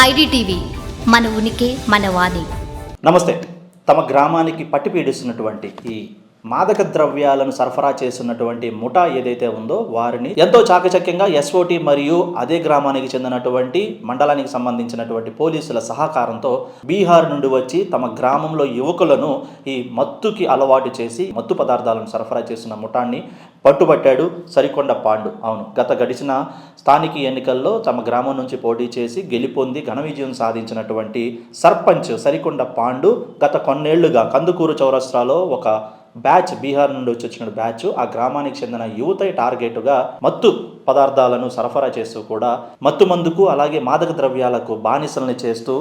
IDTV మన ఉనికి మన వాణి. నమస్తే. తమ గ్రామానికి పట్టి పీడిస్తున్నటువంటి ఈ మాదక ద్రవ్యాలను సరఫరా చేస్తున్నటువంటి ముఠా ఏదైతే ఉందో వారిని ఎంతో చాకచక్యంగా ఎస్ఓటి మరియు అదే గ్రామానికి చెందినటువంటి మండలానికి సంబంధించినటువంటి పోలీసుల సహకారంతో బీహార్ నుండి వచ్చి తమ గ్రామంలో యువకులను ఈ మత్తుకి అలవాటు చేసి మత్తు పదార్థాలను సరఫరా చేస్తున్న ముఠాన్ని పట్టుబట్టాడు సరికొండ పాండు. అవును గత గడిచిన స్థానిక ఎన్నికల్లో తమ గ్రామం నుంచి పోటీ చేసి గెలుపొంది ఘన విజయం సాధించినటువంటి సర్పంచ్ సరికొండ పాండు గత కొన్నేళ్ళుగా కందుకూరు చౌరస్రాలో ఒక బ్యాచ్ బీహార్ నుండి వచ్చి వచ్చిన బ్యాచ్ ఆ గ్రామానికి చెందిన యువత టార్గెట్గా మత్తు పదార్థాలను సరఫరా చేస్తూ కూడా మత్తు మందుకు అలాగే మాదక ద్రవ్యాలకు బానిసల్ని చేస్తూ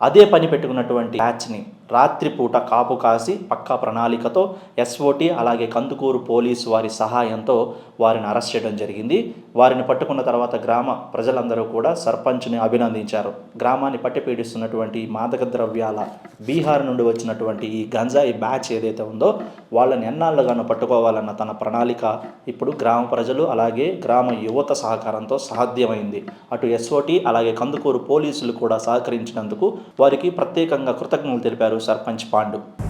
అదే పని పెట్టుకున్నటువంటి బ్యాచ్ని రాత్రిపూట కాపు కాసి పక్కా ప్రణాళికతో ఎస్ఓటి అలాగే కందుకూరు పోలీసు వారి సహాయంతో వారిని అరెస్ట్ చేయడం జరిగింది. వారిని పట్టుకున్న తర్వాత గ్రామ ప్రజలందరూ కూడా సర్పంచ్ని అభినందించారు. గ్రామాన్ని పట్టి పీడిస్తున్నటువంటి మాదక ద్రవ్యాల బీహార్ నుండి వచ్చినటువంటి ఈ గంజాయి బ్యాచ్ ఏదైతే ఉందో వాళ్ళని ఎన్నాళ్ళుగాను పట్టుకోవాలన్న తన ప్రణాళిక ఇప్పుడు గ్రామ ప్రజలు అలాగే గ్రామ యువత సహకారంతో సాధ్యమైంది. అటు ఎస్ఓటి అలాగే కందుకూరు పోలీసులు కూడా సహకరించినందుకు వారికి ప్రత్యేకంగా కృతజ్ఞతలు తెలిపారు. సర్పంచ్ పాండు